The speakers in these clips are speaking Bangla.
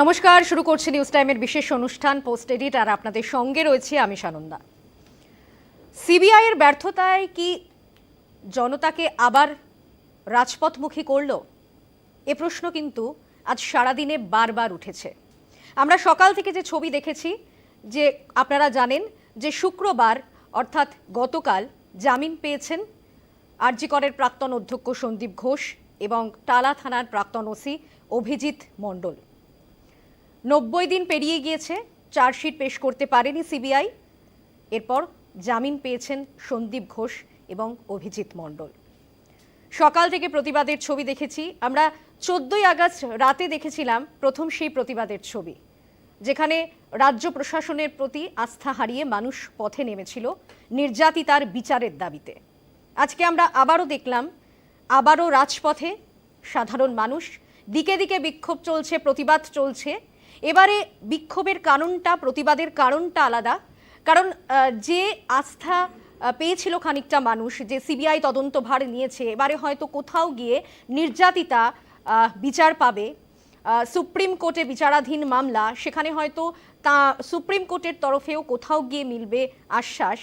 নমস্কার, শুরু করছি নিউজ টাইমের বিশেষ অনুষ্ঠান পোস্ট এডিট আর আপনাদের সঙ্গে রয়েছে আমি সানন্দা। সিবিআই এর ব্যর্থতায় কি জনতাকে আবার রাজপথমুখী করল? এ প্রশ্ন কিন্তু আজ সারাদিনে বারবার উঠেছে। আমরা সকাল থেকে যে ছবি দেখেছি, যে আপনারা জানেন যে শুক্রবার, অর্থাৎ গতকাল, জামিন পেয়েছেন আরজিকরের প্রাক্তন অধ্যক্ষ সন্দীপ ঘোষ এবং টালা থানার প্রাক্তন ওসি অভিজিৎ মণ্ডল। নব্বই দিন পেরিয়ে গিয়েছে, চার্জশিট পেশ করতে পারেনি সিবিআই। এরপর জামিন পেয়েছেন সন্দীপ ঘোষ এবং অভিজিৎ মণ্ডল। সকাল থেকে প্রতিবাদের ছবি দেখেছি। আমরা চোদ্দই আগস্ট রাতে দেখেছিলাম প্রথম সেই প্রতিবাদের ছবি, যেখানে রাজ্য প্রশাসনের প্রতি আস্থা হারিয়ে মানুষ পথে নেমেছিল নির্যাতিতার বিচারের দাবিতে। আজকে আমরা আবারও দেখলাম, আবারও রাজপথে সাধারণ মানুষ, দিকে দিকে বিক্ষোভ চলছে, প্রতিবাদ চলছে এবারে বিক্ষোভের কারণটা, প্রতিবাদের কারণটা আলাদা। কারণ যে আস্থা পেয়েছিল খানিকটা মানুষ, যে সিবিআই তদন্তভার নিয়েছে, এবারে হয়তো কোথাও গিয়ে নির্যাতিতা বিচার পাবে। সুপ্রিম কোর্টে বিচারাধীন মামলা, সেখানে হয়তো তা, সুপ্রিম কোর্টের তরফেও কোথাও গিয়ে মিলবে আশ্বাস।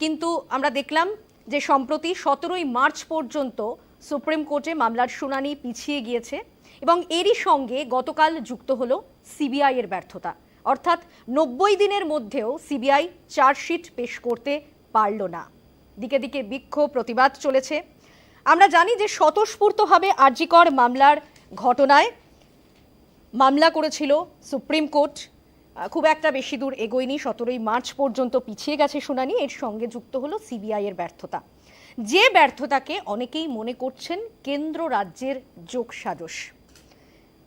কিন্তু আমরা দেখলাম যে সম্প্রতি সতেরোই মার্চ পর্যন্ত সুপ্রিম কোর্টে মামলার শুনানি পিছিয়ে গিয়েছে। এবং এরই সঙ্গে গতকাল যুক্ত হলো সিবিআই এর ব্যর্থতা। অর্থাৎ নব্বই দিনের মধ্যেও সিবিআই চার্জশিট পেশ করতে পারল না। দিকে দিকে বিক্ষোভ, প্রতিবাদ চলেছে। আমরা জানি যে স্বতঃস্ফূর্তভাবে আরজিকর মামলার ঘটনায় মামলা করেছিল সুপ্রিম কোর্ট। খুব একটা বেশি দূর এগোয়নি, সতেরোই মার্চ পর্যন্ত পিছিয়ে গেছে শুনানি, এর সঙ্গে যুক্ত হলো সিবিআই এর ব্যর্থতা। যে ব্যর্থতাকে অনেকেই মনে করছেন কেন্দ্র রাজ্যের যোগসাজশ।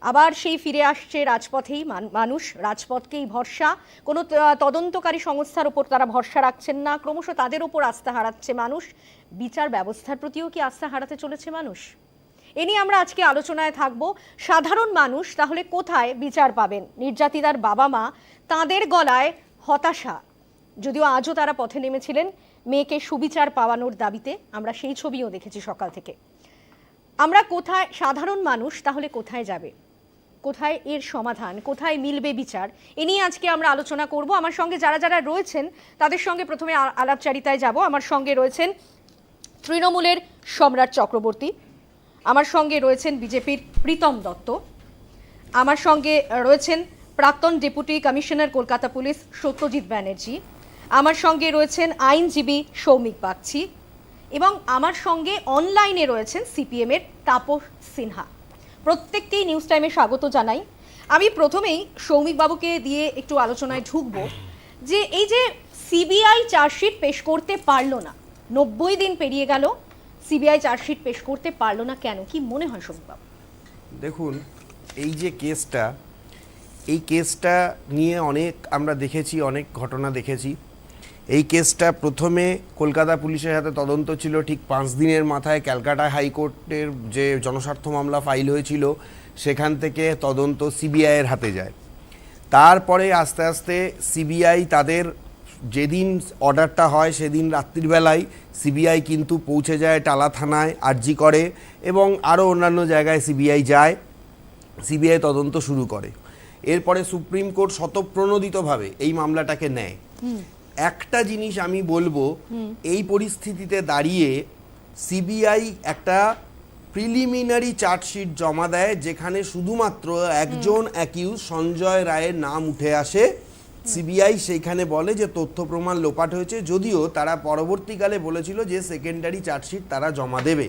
আবার সেই ফিরে আসছে রাজপথেই মান- মানুষ, রাজপথকেই ভরসা। কোনো তদন্তকারী সংস্থার ওপর তারা ভরসা রাখছেন না। ক্রমশ তাদের ওপর আস্থা হারাচ্ছে মানুষ। বিচার ব্যবস্থার প্রতিও কি আস্থা হারাতে চলেছে মানুষ? এ নিয়ে আমরা আজকে আলোচনায় থাকব। সাধারণ মানুষ তাহলে কোথায় বিচার পাবেন? নির্যাতিতার বাবা মা তাদের গলায় হতাশা। যদিও আজও তারা পথে নেমেছিলেন মেয়েকে সুবিচার পাওয়ানোর দাবিতে। আমরা সেই ছবিও দেখেছি সকাল থেকে। আমরা কোথায়, সাধারণ মানুষ তাহলে কোথায় যাবে? কোথায় এর সমাধান, কোথায় মিলবে বিচার, এ নিয়ে আজকে আমরা আলোচনা করব। আমার সঙ্গে যারা যারা রয়েছেন, তাদের সঙ্গে প্রথমে আলাপচারিতায় যাব। আমার সঙ্গে রয়েছেন তৃণমূলের সম্রাট চক্রবর্তী, আমার সঙ্গে রয়েছেন বিজেপির প্রীতম দত্ত, আমার সঙ্গে রয়েছেন প্রাক্তন deputy commissioner Kolkata police Satyajit Banerjee, আমার সঙ্গে রয়েছেন আইনজীবী সৌমিক বাগচি এবং আমার সঙ্গে অনলাইনে রয়েছেন সিপিএমের তাপস সিনহা। প্রত্যেককেই নিউজ টাইমে স্বাগত জানাই। আমি প্রথমেই সৌমিক বাবুকে দিয়ে একটু আলোচনায় ঢুকবো যে এই যে সিবিআই চার্জশিট পেশ করতে পারল না, নব্বই দিন পেরিয়ে গেল সিবিআই চার্জশিট পেশ করতে পারল না কেন? কি মনে হয় সৌমিক বাবু দেখুন, এই যে কেসটা এই কেসটা নিয়ে অনেক আমরা দেখেছি, অনেক ঘটনা দেখেছি। এই কেসটা প্রথমে কলকাতা পুলিশের হাতে তদন্ত ছিল ঠিক পাঁচ দিনের মাথায় ক্যালকাটা হাইকোর্টের যে জনস্বার্থ মামলা ফাইল হয়েছিল, সেখান থেকে তদন্ত সিবিআইয়ের হাতে যায়। তারপরে আস্তে আস্তে সিবিআই তাদের যেদিন অর্ডারটা হয় সেদিন রাত্রিবেলায় সিবিআই কিন্তু পৌঁছে যায় টালা থানায় আর্জি করে এবং আরও অন্যান্য জায়গায় সিবিআই যায়, সিবিআই তদন্ত শুরু করে। এরপরে সুপ্রিম কোর্ট স্বতঃপ্রণোদিতভাবে এই মামলাটাকে নেয়। একটা জিনিস আমি বলব এই পরিস্থিতিতে দাঁড়িয়ে সিবিআই একটা প্রিলিমিনারি চার্জশিট জমা দেয় যেখানে শুধুমাত্র একজন অ্যাকিউজ সঞ্জয় রায়ের নাম উঠে আসে। সিবিআই সেইখানে বলে যে তথ্য প্রমাণ লোপাট হয়েছে। যদিও তারা পরবর্তীকালে বলেছিল যে সেকেন্ডারি চার্জশিট তারা জমা দেবে।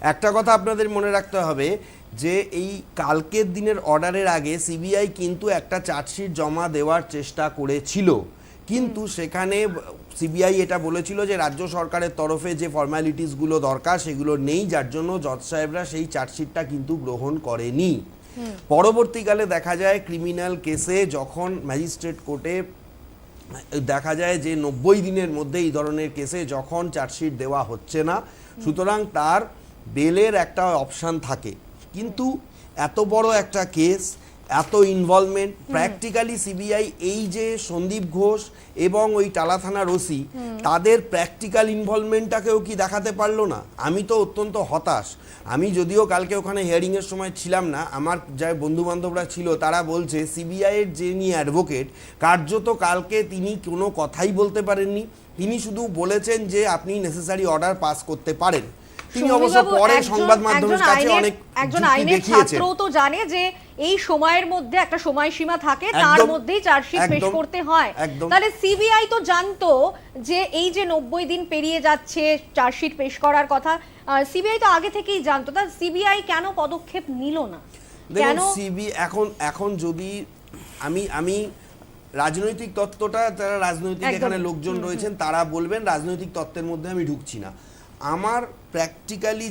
একটা কথা আপনাদের মনে রাখতে হবে যে এই কালকের দিনের অর্ডারের আগে সিবিআই কিন্তু একটা চার্জশিট জমা দেওয়ার চেষ্টা করেছিল। কিন্তু সেখানে সিবিআই এটা বলেছিল যে রাজ্য সরকারের তরফে যে ফর্মালিটিসগুলো দরকার সেগুলো নেই যার জন্য জজ সাহেবরা সেই চার্জশিটটা কিন্তু গ্রহণ করেনি। পরবর্তীকালে দেখা যায় ক্রিমিনাল কেসে যখন ম্যাজিস্ট্রেট কোর্টে দেখা যায় যে নব্বই দিনের মধ্যে এই ধরনের কেসে যখন চার্জশিট দেওয়া হচ্ছে না সুতরাং তার বেলের একটা অপশান থাকে। কিন্তু এত বড় একটা কেস এত ইনভলভমেন্ট প্র্যাকটিক্যালি সিবিআই এই যে সন্দীপ ঘোষ এবং ওই টালা থানার ওসি তাদের প্র্যাকটিক্যাল ইনভলভমেন্টটাকেও কি দেখাতে পারল না? আমি তো অত্যন্ত হতাশ। আমি যদিও কালকে ওখানে হিয়ারিং এর সময় ছিলাম না আমার যা বন্ধু বান্ধবরা ছিল তারা বলছে সিবিআইয়ের যিনি অ্যাডভোকেট কার্যত কালকে তিনি কোনো কথাই বলতে পারেননি। তিনি শুধু বলেছেন যে আপনি নেসেসারি অর্ডার পাস করতে পারেন। তিনি অবশ্য পরে সংবাদ মাধ্যমের কাছে অনেক একজন আইনের ছাত্রও তো জানে যে এই সময়ের মধ্যে একটা সময়সীমা থাকে তার মধ্যেই চার্জশিট পেশ করতে হয়। তাহলে সিবিআই তো জানতো যে এই যে নব্বই দিন পেরিয়ে যাচ্ছে চার্জশিট পেশ করার কথা সিবিআই তো আগে থেকেই জানতো। তা সিবিআই কেন পদক্ষেপ নিল না? দেখুন সিবি এখন এখন যদি আমি আমি রাজনৈতিক তত্ত্বটা যারা রাজনৈতিক। এখানে লোকজন রয়েছেন তারা বলবেন রাজনৈতিক তত্ত্বের মধ্যে আমি ঢুকছি না। আমার প্র্যাকটিক্যালি